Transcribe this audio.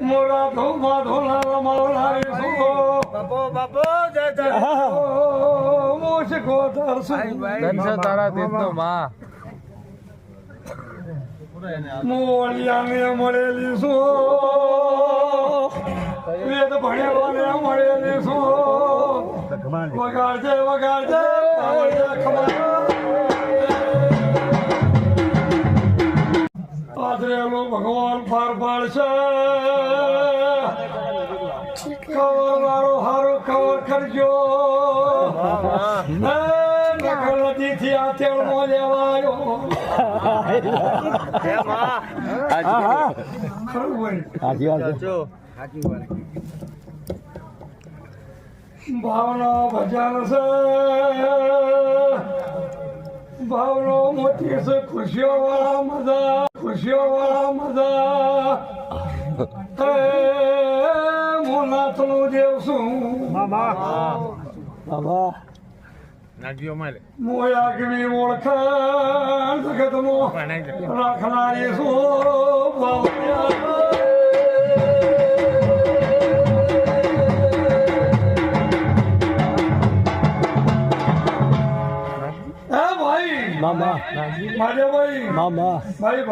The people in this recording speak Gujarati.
મોરા ધોમા ધોલા માવલારી સુખો બાપો બાપો મળેલી સો વગાડજે વગાડજે આદરેલો ભગવાન પાર પાડશે. કવર વાળો હારો કવર કરજો. નકલ આ તેલમાં લેવાયો. માં છે ભાવનો ભજન છે. ભાવનો મોટી છે ખુશીઓ વાળા મજા ખુશીઓ વાળા મજા. હે નાથનો દેવ છું. બાબા. નાગીઓ મારે મોયાગવી ઓળખાણ જગતમાં રાખનારી છું. મામા. મારે મામા. ભાઈ